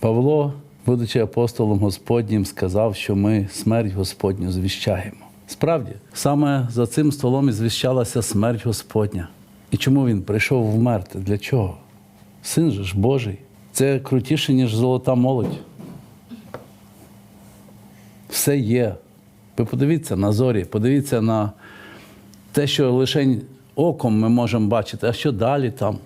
Павло, будучи апостолом Господнім, сказав, що ми смерть Господню звіщаємо. Справді, саме за цим столом і звіщалася смерть Господня. І чому він прийшов вмерти? Для чого? Син же ж Божий. Це крутіше, ніж золота молодь. Все є. Ви подивіться на зорі, подивіться на те, що лише оком ми можемо бачити, а що далі там?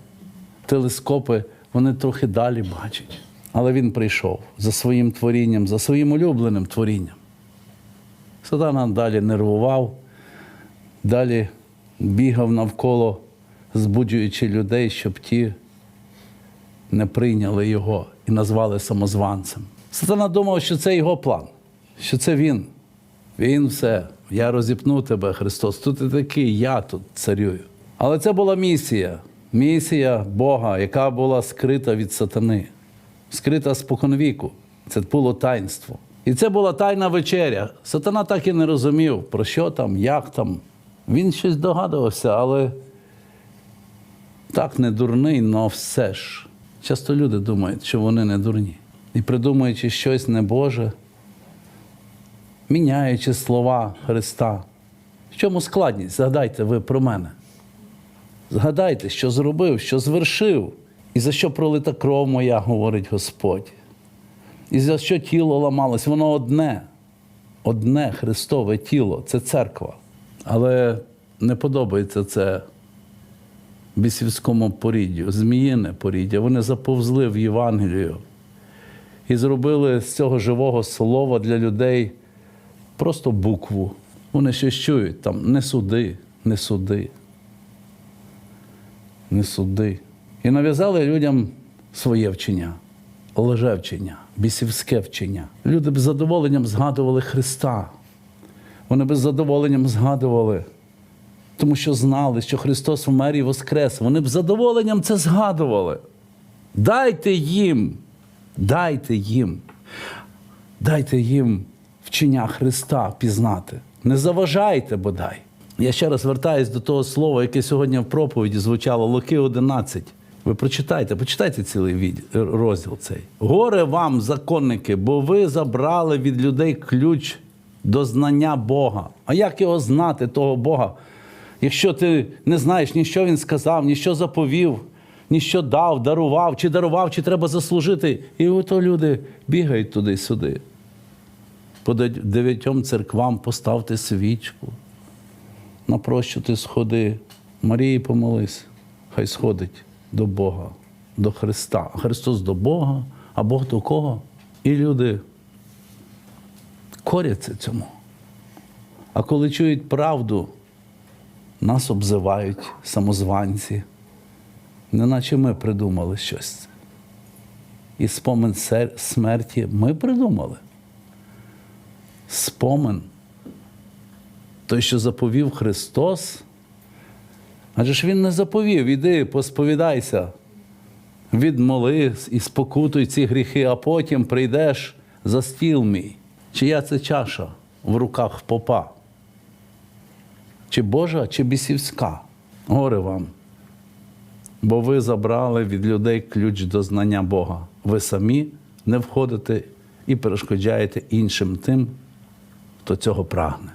Телескопи, вони трохи далі бачать. Але він прийшов за своїм творінням, за своїм улюбленим творінням. Сатана далі нервував, далі бігав навколо, збуджуючи людей, щоб ті не прийняли його і назвали самозванцем. Сатана думав, що це його план, що це він. Він все, я розіпну тебе, Христос. Тут ти такий, я тут царюю. Але це була місія, місія Бога, яка була скрита від сатани, скрита споконвіку. Це було таїнство. І це була тайна вечеря. Сатана так і не розумів, про що там, як там. Він щось догадувався, але так не дурний, але все ж. Часто люди думають, що вони не дурні. І придумуючи щось небоже, міняючи слова Христа. В чому складність? Згадайте ви про мене. Згадайте, що зробив, що звершив, і за що пролита кров моя, говорить Господь. І за що тіло ламалось? Воно одне, одне Христове тіло це церква. Але не подобається це бісівському поріддю, зміїне поріддя. Вони заповзли в Євангелію і зробили з цього живого слова для людей просто букву. Вони щось чують там не суди, не суди, не суди. І нав'язали людям своє вчення, лже вчення, бісівське вчення. Люди б з задоволенням згадували Христа. Вони б з задоволенням згадували, тому що знали, що Христос вмер і воскрес. Вони б з задоволенням це згадували. Дайте їм, дайте їм, дайте їм вчення Христа пізнати. Не заважайте бодай. Я ще раз вертаюсь до того слова, яке сьогодні в проповіді звучало Луки 11. Ви прочитайте, почитайте цілий розділ цей. Горе вам, законники, бо ви забрали від людей ключ до знання Бога. А як його знати, того Бога? Якщо ти не знаєш ні що він сказав, ні що заповів, ні що дав, дарував, чи дарував, чи треба заслужити. І ото люди бігають туди-сюди. По де- дев'ятьом церквам поставте свічку. На прощу ти сходи. Марії помолись, хай сходить до Бога, до Христа. Христос до Бога, а Бог до кого? І люди коряться цьому. А коли чують правду, нас обзивають самозванці, неначе ми придумали щось. І спомин смерті ми придумали. Спомин, той, що заповів Христос, адже ж Він не заповів, іди, посповідайся, відмоли і спокутуй ці гріхи, а потім прийдеш за стіл мій. Чия це чаша в руках попа? Чи Божа, чи бісівська? Горе вам. Бо ви забрали від людей ключ до знання Бога. Ви самі не входите і перешкоджаєте іншим тим, хто цього прагне.